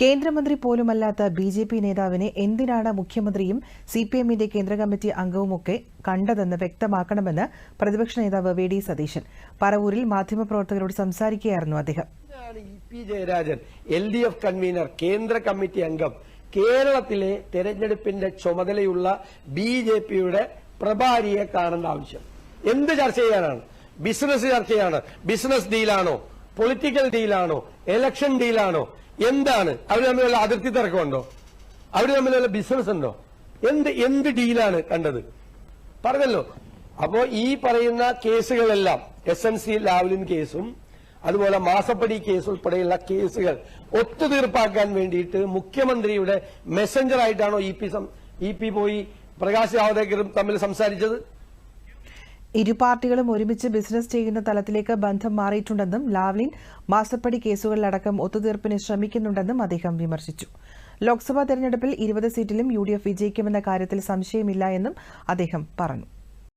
കേന്ദ്രമന്ത്രി പോലുമല്ലാത്ത B J P നേതാവിനെ എന്തിനാണ് മുഖ്യമന്ത്രിയും സി പി എമ്മിന്റെ കേന്ദ്ര കമ്മിറ്റി അംഗവുമൊക്കെ കണ്ടതെന്ന് വ്യക്തമാക്കണമെന്ന് പ്രതിപക്ഷ നേതാവ് വി ഡി സതീശൻ. പറവൂരിൽ മാധ്യമപ്രവർത്തകരോട് സംസാരിക്കുകയായിരുന്നു അദ്ദേഹം. P Jayarajan L D F convener കേന്ദ്ര കമ്മിറ്റി അംഗം. കേരളത്തിലെ തെരഞ്ഞെടുപ്പിന്റെ ചുമതലയുള്ള ബി ജെ പിയുടെ പ്രഭാരിയെ കാണേണ്ട ആവശ്യം. എന്ത് ചർച്ച ചെയ്യാനാണ്? ബിസിനസ് ചർച്ചയാണ്. ബിസിനസ് ഡീലാണോ? പൊളിറ്റിക്കൽ ഡീലാണോ? ഇലക്ഷൻ ഡീലാണോ? എന്താണ്? അവർ തമ്മിലുള്ള അതിർത്തി തർക്കമുണ്ടോ? അവർ തമ്മിലുള്ള ബിസിനസ് ഉണ്ടോ? എന്ത് എന്ത് ഡീലാണ് കണ്ടത്? പറഞ്ഞല്ലോ. അപ്പോ ഈ പറയുന്ന കേസുകളെല്ലാം എസ് എൻ സി ലാവ്ലിൻ കേസും അതുപോലെ മാസപ്പടി കേസ് ഉൾപ്പെടെയുള്ള കേസുകൾ ഒത്തുതീർപ്പാക്കാൻ വേണ്ടിയിട്ട് മുഖ്യമന്ത്രിയുടെ മെസ്സഞ്ചർ ആയിട്ടാണോ ഇ പി ഇ പി പോയി പ്രകാശ് ജാവദേക്കറും തമ്മിൽ സംസാരിച്ചത്? ഇരു പാർട്ടികളും ഒരുമിച്ച് ബിസിനസ് ചെയ്യുന്ന തലത്തിലേക്ക് ബന്ധം മാറിയിട്ടുണ്ടെന്നും ലാവ്ലിൻ മാസപ്പടി കേസുകളിലടക്കം ഒത്തുതീർപ്പിന് ശ്രമിക്കുന്നുണ്ടെന്നും അദ്ദേഹം വിമർശിച്ചു. ലോക്സഭാ തെരഞ്ഞെടുപ്പിൽ ഇരുപത് സീറ്റിലും യു ഡി എഫ് വിജയിക്കുമെന്ന കാര്യത്തിൽ സംശയമില്ല എന്നും അദ്ദേഹം പറഞ്ഞു.